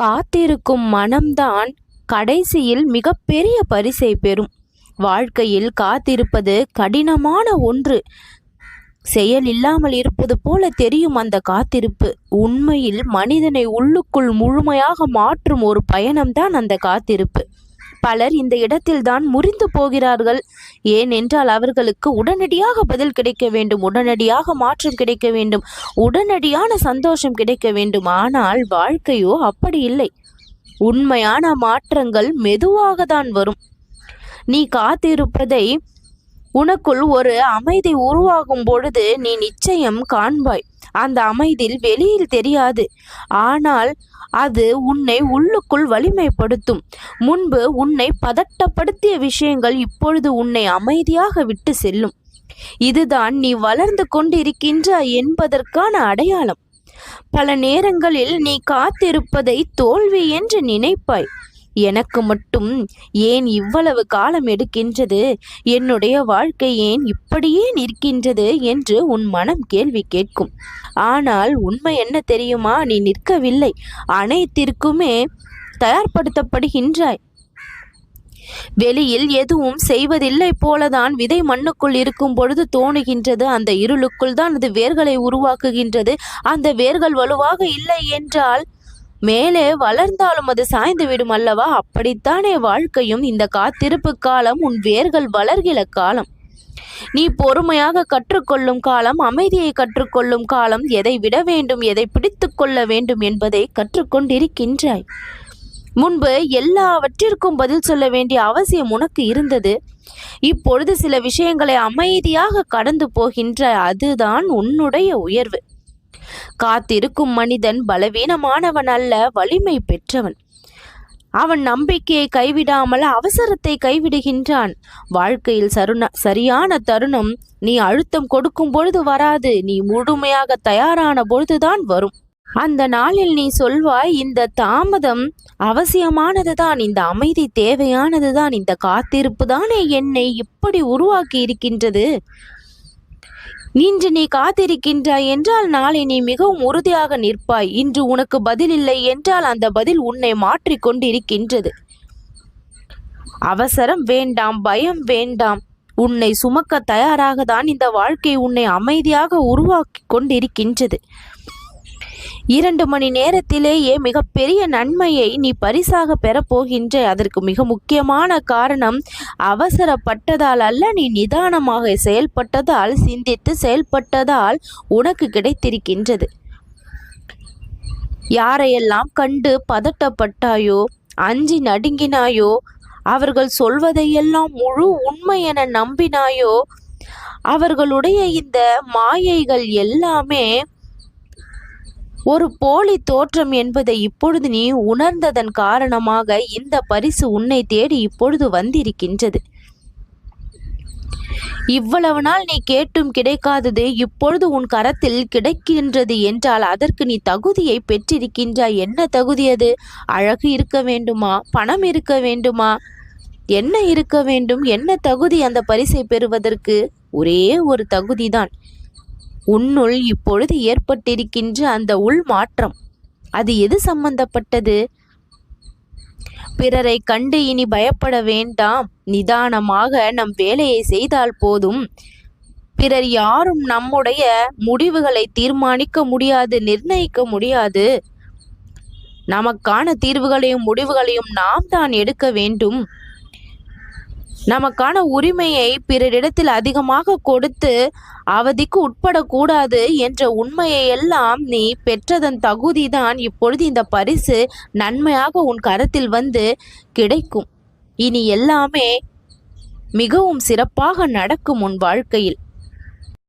காத்திருக்கும் மனம்தான் கடைசியில் மிகப்பெரிய பரிசை பெறும். வாழ்க்கையில் காத்திருப்பது கடினமான ஒன்று. செயல் இல்லாமல் இருப்பது போல தெரியும் அந்த காத்திருப்பு. உண்மையில் மனிதனை உள்ளுக்குள் முழுமையாக மாற்றும் ஒரு பயணம்தான் அந்த காத்திருப்பு. பலர் இந்த இடத்தில்தான் முறிந்து போகிறார்கள். ஏனென்றால் அவர்களுக்கு உடனடியாக பதில் கிடைக்க வேண்டும் உடனடியாக மாற்றம் கிடைக்க வேண்டும் உடனடியான சந்தோஷம் கிடைக்க வேண்டும். ஆனால் வாழ்க்கையோ அப்படி இல்லை. உண்மையான மாற்றங்கள் மெதுவாக தான் வரும். நீ காத்திருப்பதை உனக்குள் ஒரு அமைதி உருவாகும் பொழுது நீ நிச்சயம் காண்பாய். அந்த அமைதியில் வெளியில் தெரியாது. ஆனால் அது உன்னை உள்ளுக்குள் வலிமைப்படுத்தும். முன்பு உன்னை பதட்டப்படுத்திய விஷயங்கள் இப்பொழுது உன்னை அமைதியாக விட்டு செல்லும். இதுதான் நீ வளர்ந்து கொண்டிருக்கின்ற என்பதற்கான அடையாளம். பல நேரங்களில் நீ காத்திருப்பதை தோல்வி என்று நினைப்பாய். எனக்கு மட்டும் ஏன் இவ்வளவு காலம் எடுக்கின்றது? என்னுடைய வாழ்க்கை ஏன் இப்படியே நிற்கின்றது என்று உன் மனம் கேள்வி கேட்கும். ஆனால் உண்மை என்ன தெரியுமா? நீ நிற்கவில்லை. அனைத்திற்குமே தயார்படுத்தப்படுகின்றாய். வெளியில் எதுவும் செய்வதில்லை போலதான் விதை மண்ணுக்குள் இருக்கும் பொழுது தோணுகின்றது. அந்த இருளுக்குள் தான் அது வேர்களை உருவாக்குகின்றது. அந்த வேர்கள் வலுவாக இல்லை என்றால் மேலே வளர்ந்தாலும் அது சாய்ந்து விடும் அல்லவா? அப்படித்தானே வாழ்க்கையும் இந்த காத்திருப்பு காலம் உன் வேர்கள் வளர்கிற காலம். நீ பொறுமையாக கற்றுக்கொள்ளும் காலம் அமைதியை கற்றுக்கொள்ளும் காலம் எதை விட வேண்டும் எதை பிடித்து கொள்ள வேண்டும் என்பதை கற்றுக்கொண்டிருக்கின்றாய். முன்பு எல்லாவற்றிற்கும் பதில் சொல்ல வேண்டிய அவசியம் உனக்கு இருந்தது. இப்பொழுது சில விஷயங்களை அமைதியாக கடந்து போகின்ற அதுதான் உன்னுடைய உயர்வு. காத்திருக்கும் மனிதன் பலவீனமானவன் அல்ல வலிமை பெற்றவன். அவன் நம்பிக்கையை கைவிடாமல் அவசரத்தை கைவிடுகின்றான். வாழ்க்கையில் சருண சரியான தருணம் நீ அழுத்தம் கொடுக்கும் பொழுது வராது. நீ முழுமையாக தயாரான பொழுதுதான் வரும். அந்த நாளில் நீ சொல்வாய் இந்த தாமதம் அவசியமானதுதான் இந்த அமைதி தேவையானதுதான் இந்த காத்திருப்பு தானே என்னை இப்படி உருவாக்கி இருக்கின்றது? இன்று நீ காத்திருக்கின்றாய் என்றால் நாளை நீ மிகவும் உறுதியாக நிற்பாய். இன்று உனக்கு பதில் இல்லை என்றால் அந்த பதில் உன்னை மாற்றிக் கொண்டிருக்கின்றது. அவசரம் வேண்டாம் பயம் வேண்டாம். உன்னை சுமக்க தயாராக தான் இந்த வாழ்க்கை உன்னை அமைதியாக உருவாக்கி கொண்டிருக்கின்றது. இரண்டு மணி நேரத்திலேயே மிகப்பெரிய நன்மையை நீ பரிசாக பெறப்போகின்ற அதற்கு மிக முக்கியமான காரணம் அவசரப்பட்டதால் அல்ல நீ நிதானமாக செயல்பட்டதால் சிந்தித்து செயல்பட்டதால் உனக்கு கிடைத்திருக்கின்றது. யாரையெல்லாம் கண்டு பதட்டப்பட்டாயோ அஞ்சி நடுங்கினாயோ அவர்கள் சொல்வதையெல்லாம் முழு உண்மை என நம்பினாயோ அவர்களுடைய இந்த மாயைகள் எல்லாமே ஒரு போலி தோற்றம் என்பதை இப்பொழுது நீ உணர்ந்ததன் காரணமாக இந்த பரிசு உன்னை தேடி இப்பொழுது வந்திருக்கின்றது. இவ்வளவு நாள் நீ கேட்டும் கிடைக்காதது இப்பொழுது உன் கரத்தில் கிடைக்கின்றது என்றால் அதற்கு நீ தகுதியை பெற்றிருக்கின்றாய். என்ன தகுதி அது? அழகு இருக்க வேண்டுமா? பணம் இருக்க வேண்டுமா? என்ன இருக்க வேண்டும்? என்ன தகுதி அந்த பரிசை பெறுவதற்கு? ஒரே ஒரு தகுதிதான். உன்னுள் இப்பொழுது ஏற்பட்டிருக்கின்ற அந்த உள் மாற்றம் அது எது சம்பந்தப்பட்டது? பிறரை கண்டு இனி பயப்பட வேண்டாம். நிதானமாக நம் வேலையை செய்தால் போதும். பிறர் யாரும் நம்முடைய முடிவுகளை தீர்மானிக்க முடியாது நிர்ணயிக்க முடியாது. நமக்கான தீர்வுகளையும் முடிவுகளையும் நாம் தான் எடுக்க வேண்டும். நமக்கான உரிமையை பிறரிடத்தில் அதிகமாக கொடுத்து அவதிக்கு உட்படக்கூடாது என்ற உண்மையை எல்லாம் நீ பெற்றதன் தகுதிதான் இப்பொழுது இந்த பரிசு நன்மையாக உன் கரத்தில் வந்து கிடைக்கும். இனி எல்லாமே மிகவும் சிறப்பாக நடக்கும் உன் வாழ்க்கையில்.